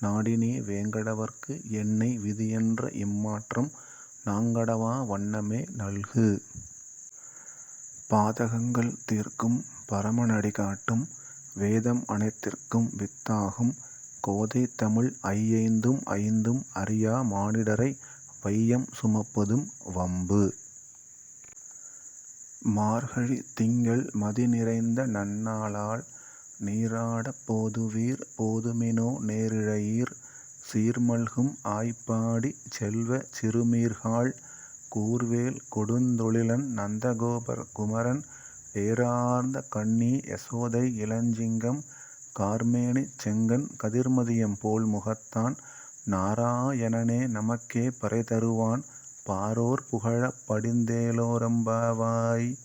நாடினே வேங்கடவர்க்கு என்னை விதியென்ற இம்மாற்றம் நாங்கடவா வண்ணமே நல்கு. பாதகங்கள் தீர்க்கும் பரமனடி காட்டும் வேதம் அனைத்திற்கும் வித்தாகும் கோதைதமிழ் ஐயைந்தும் ஐந்தும் அறியா மானிடரை வையம் சுமப்பதும் வம்பு. மார்கழி திங்கள் மதிநிறைந்த நன்னாளால் நீராடப் போதுவீர் போதுமினோ நேரிழையீர் சீர்மல்கும் ஆய்ப்பாடிச் செல்வச் சிறுமீர்காள் கூர்வேல் கொடுந்தொழிலன் நந்தகோபர் குமரன் ஏரார்ந்த கண்ணி யசோதை இளஞ்சிங்கம் கார்மேனிச் செங்கண் கதிர்மதியம் போல் முகத்தான் நாராயணனே நமக்கே பறை தருவான். பாரோர் புகழப் படிந்தேலோரம்பாவாய்.